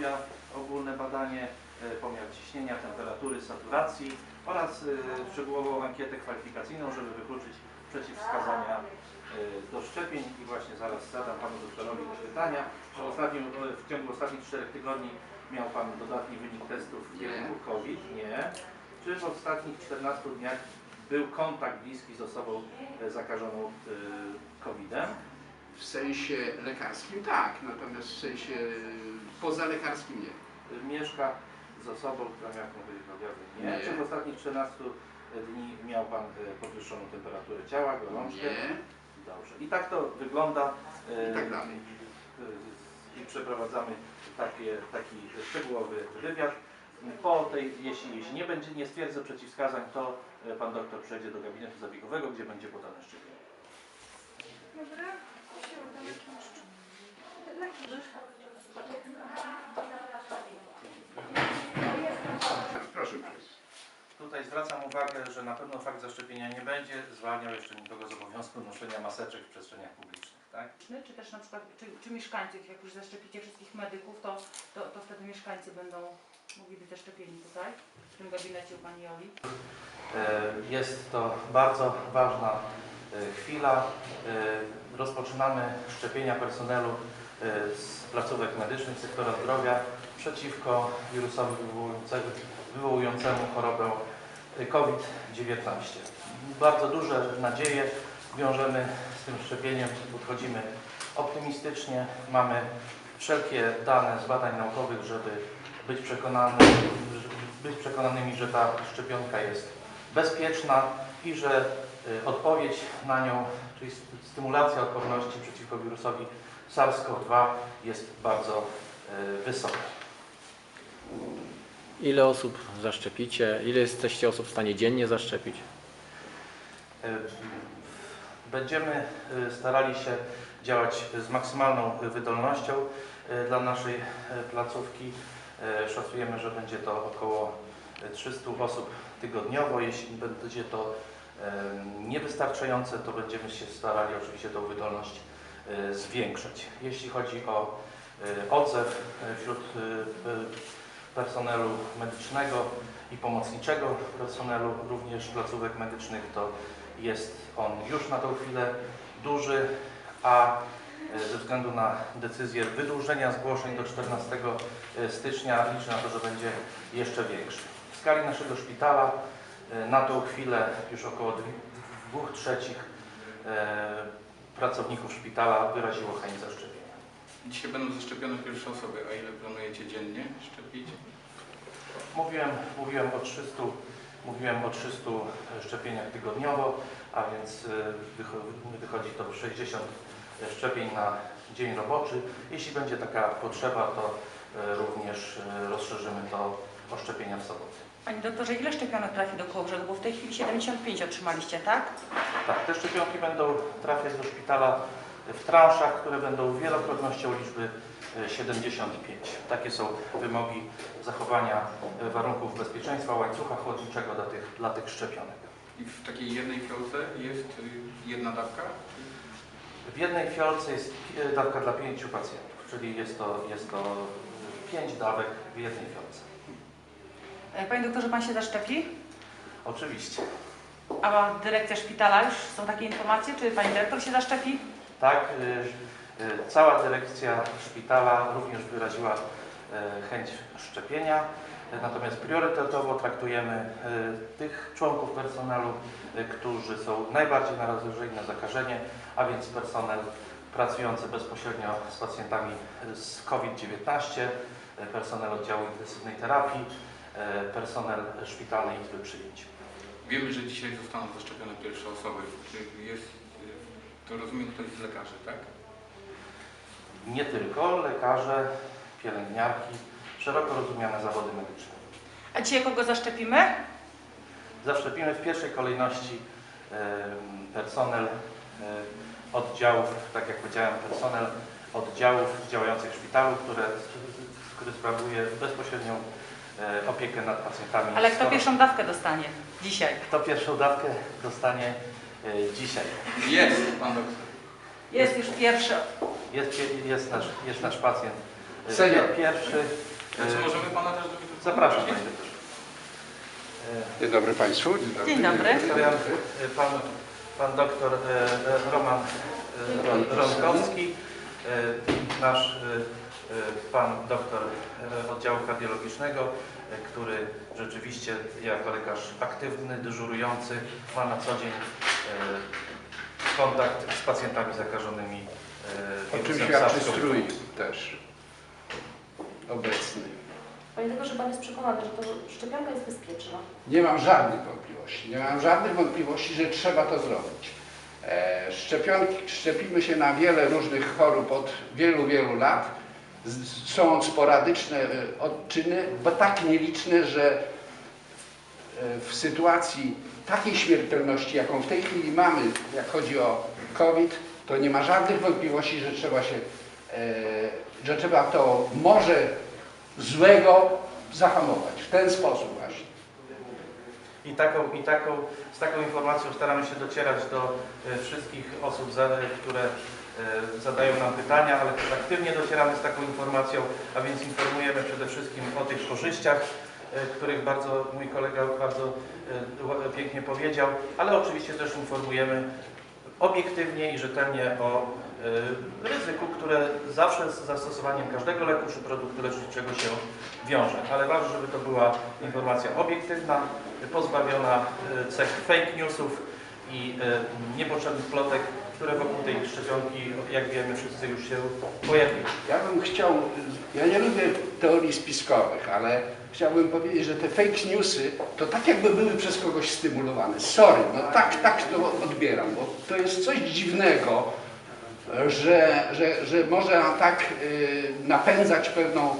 zdrowia, ogólne badanie, e, pomiar ciśnienia, temperatury, saturacji oraz e, szczegółową ankietę kwalifikacyjną, żeby wykluczyć przeciwwskazania e, do szczepień i właśnie zaraz zadam Panu doktorowi pytania. Czy w, ostatnim, w ciągu ostatnich czterech tygodni miał Pan dodatni wynik testów w kierunku COVID? Nie. Czy w ostatnich 14 dniach był kontakt bliski z osobą zakażoną COVID-em? W sensie lekarskim tak, natomiast w sensie pozalekarskim nie. Mieszka z osobą, która miała COVID objawy? Nie. Nie. Czy w ostatnich 14 dni miał Pan e, podwyższoną temperaturę ciała, gorączkę? Nie. Dobrze. I tak to wygląda. e, I tak dalej. I przeprowadzamy takie, taki szczegółowy wywiad. Po tej, jeśli, jeśli nie będzie, nie stwierdzę przeciwwskazań, to e, pan doktor przejdzie do gabinetu zabiegowego, gdzie będzie podane szczepienie. Dobra, siłę do lekarza. Lekarz. Proszę. Tutaj zwracam uwagę, że na pewno fakt zaszczepienia nie będzie zwalniał jeszcze nikogo z obowiązku noszenia maseczek w przestrzeniach publicznych. Tak? Czy też na przykład, czy, czy mieszkańców, jak już zaszczepicie wszystkich medyków, to, to, to wtedy mieszkańcy będą mogli być zaszczepieni tutaj, w tym gabinecie u Pani Joli. E, Jest to bardzo ważna e, chwila. Rozpoczynamy szczepienia personelu e, z placówek medycznych sektora zdrowia przeciwko wirusowi wywołującemu, chorobę e, COVID-19. Bardzo duże nadzieje wiążemy z tym szczepieniem, podchodzimy optymistycznie. Mamy wszelkie dane z badań naukowych, żeby być, przekonany, być przekonanymi, że ta szczepionka jest bezpieczna i że y, odpowiedź na nią, czyli st- stymulacja odporności przeciwko wirusowi SARS-CoV-2 jest bardzo y, wysoka. Ile osób zaszczepicie? Ile jesteście osób w stanie dziennie zaszczepić? Y, Będziemy y, starali się działać z maksymalną wydolnością dla naszej placówki. Szacujemy, że będzie to około 300 osób tygodniowo. Jeśli będzie to niewystarczające, to będziemy się starali oczywiście tą wydolność y, zwiększać. Jeśli chodzi o y, odzew y, wśród personelu medycznego i pomocniczego personelu, również placówek medycznych, to jest on już na tą chwilę duży, a e, ze względu na decyzję wydłużenia zgłoszeń do 14 stycznia liczę na to, że będzie jeszcze większy. W skali naszego szpitala e, na tą chwilę już około 2 trzecich e, pracowników szpitala wyraziło chęć zaszczepienia. Dzisiaj będą zaszczepione pierwsze osoby, a ile planujecie dziennie szczepić? Mówiłem, mówiłem o 300, mówiłem o 300 szczepieniach tygodniowo, a więc wycho- wychodzi to 60 szczepień na dzień roboczy. Jeśli będzie taka potrzeba, to również rozszerzymy to o szczepienia w soboty. Panie doktorze, ile szczepionek trafi do Kołobrzegu? Bo w tej chwili 75 otrzymaliście, tak? Tak, te szczepionki będą trafiać do szpitala w transzach, które będą wielokrotnością liczby e, 75. Takie są wymogi zachowania e, warunków bezpieczeństwa łańcucha chłodniczego dla tych, dla tych szczepionek. I w takiej jednej fiolce jest y, jedna dawka? W jednej fiolce jest pi- dawka dla pięciu pacjentów, czyli jest to, jest to pięć dawek w jednej fiolce. E, Panie doktorze, Pan się zaszczepi? Oczywiście. A dyrekcja szpitala już są takie informacje? Czy Pani dyrektor się zaszczepi? Tak, y, y, cała dyrekcja szpitala również wyraziła chęć szczepienia, natomiast priorytetowo traktujemy tych członków personelu, którzy są najbardziej narażeni na zakażenie, a więc personel pracujący bezpośrednio z pacjentami z COVID-19, y, personel oddziału intensywnej terapii, personel szpitalnej izby przyjęć. Wiemy, że dzisiaj zostaną zaszczepione pierwsze osoby. Czy Jest, y, to rozumiem ktoś z lekarzy, tak? Nie tylko lekarze, pielęgniarki, szeroko rozumiane zawody medyczne. A dzisiaj kogo zaszczepimy? Zaszczepimy w pierwszej kolejności personel e, oddziałów, tak jak powiedziałem, personel oddziałów działających w szpitalu, które, który sprawuje bezpośrednią e, opiekę nad pacjentami. Ale kto pierwszą dawkę dostanie dzisiaj? Kto pierwszą dawkę dostanie e, dzisiaj? Jest, pan doktor. Jest już pierwszy. Jest, jest, nasz, jest nasz pacjent e, Senior. pierwszy. Czy E, możemy Pana też dowiedzieć? Zapraszam Panie doktorze. E, Dzień dobry Państwu. Dzień dobry. Przedstawiam e, pan, pan doktor e, e, Roman e, Ron- Ronkowski, e, nasz e, e, pan doktor e, oddziału kardiologicznego, e, który rzeczywiście jako lekarz aktywny, dyżurujący ma na co dzień e, kontakt z pacjentami zakażonymi e, O czym wirusem świadczy SARS-CoV-2. strój też obecny. Panie że Pan jest przekonany, że to szczepionka jest bezpieczna. Nie mam żadnych wątpliwości. Nie mam żadnych wątpliwości, że trzeba to zrobić. E, szczepionki, szczepimy się na wiele różnych chorób od wielu, wielu lat. Są sporadyczne e, odczyny, bo tak nieliczne, że e, w sytuacji takiej śmiertelności, jaką w tej chwili mamy, jak chodzi o COVID, to nie ma żadnych wątpliwości, że trzeba się, e, że trzeba to może złego zahamować. W ten sposób właśnie. I taką, i taką, z taką informacją staramy się docierać do wszystkich osób, które zadają nam pytania, ale też aktywnie docieramy z taką informacją, a więc informujemy przede wszystkim o tych korzyściach, e, których bardzo mój kolega bardzo e, pięknie powiedział, ale oczywiście też informujemy obiektywnie i rzetelnie o e, ryzyku, które zawsze z zastosowaniem każdego leku czy produktu leczniczego się wiąże. Ale ważne, żeby to była informacja obiektywna, pozbawiona e, cech fake newsów i e, niepotrzebnych plotek, które wokół tej szczepionki, jak wiemy, wszyscy już się pojawiły. Ja bym chciał, ja nie lubię teorii spiskowych, ale chciałbym powiedzieć, że te fake newsy to tak jakby były przez kogoś stymulowane. Sorry, no tak, tak to odbieram, bo to jest coś dziwnego, że, że, że można tak y, napędzać pewną y,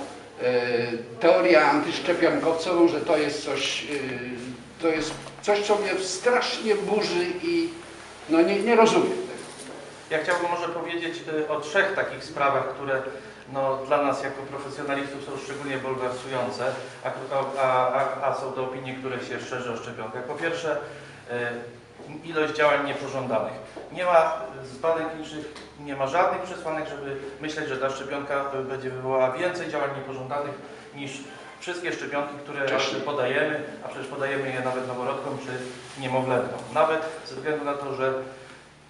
teorię antyszczepionkowcową, że to jest coś, to jest coś, co mnie strasznie burzy i no nie, nie rozumiem tego. Ja chciałbym może powiedzieć y, o trzech takich sprawach, które no, dla nas jako profesjonalistów są szczególnie bulwersujące, a, a, a, są to opinie, które się szerzy o szczepionkach. Po pierwsze, y, ilość działań niepożądanych. Nie ma z badań klinicznych, nie ma żadnych przesłanek, żeby myśleć, że ta szczepionka y, będzie wywołała więcej działań niepożądanych niż wszystkie szczepionki, które Wcześniej. podajemy, a przecież podajemy je nawet noworodkom czy niemowlętom. Nawet ze względu na to, że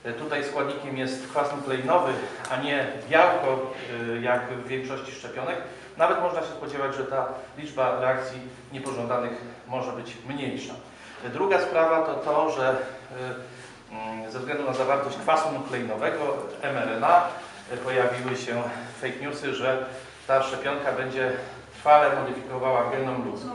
E, Tutaj składnikiem jest kwas nukleinowy, a nie białko, y, jak w większości szczepionek. Nawet można się spodziewać, że ta liczba reakcji niepożądanych może być mniejsza. E, Druga sprawa to to, że mm, ze względu na zawartość kwasu nukleinowego, mRNA, pojawiły się fake newsy, że ta szczepionka będzie trwale modyfikowała genom ludzki.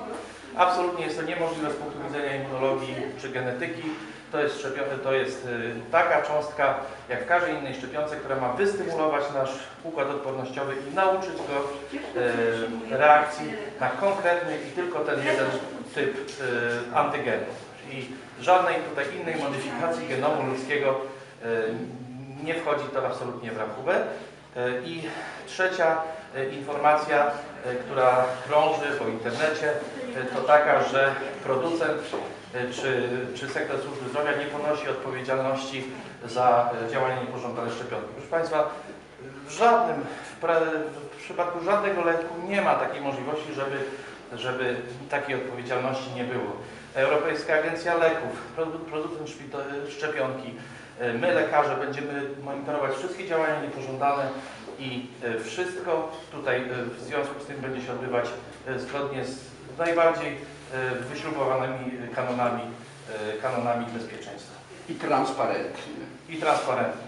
Absolutnie jest to niemożliwe z punktu widzenia immunologii czy genetyki. To jest, szczepio- to jest y, taka cząstka, jak w każdej innej szczepionce, która ma wystymulować nasz układ odpornościowy i nauczyć go y, reakcji na konkretny i tylko ten jeden typ y, antygenu. I żadnej tutaj innej modyfikacji genomu ludzkiego nie wchodzi to absolutnie w rachubę. I trzecia informacja, y, która krąży po internecie, y, to taka, że producent czy, czy sektor służby zdrowia nie ponosi odpowiedzialności za działania niepożądane szczepionki. Proszę Państwa, w żadnym, w, przypadku żadnego leku nie ma takiej możliwości, żeby, żeby takiej odpowiedzialności nie było. Europejska Agencja Leków, produ- producent szczepionki, my lekarze będziemy monitorować wszystkie działania niepożądane i y, wszystko tutaj y, w związku z tym będzie się odbywać y, zgodnie z najbardziej wyśrubowanymi kanonami, kanonami bezpieczeństwa I transparentnie. i transparentnie.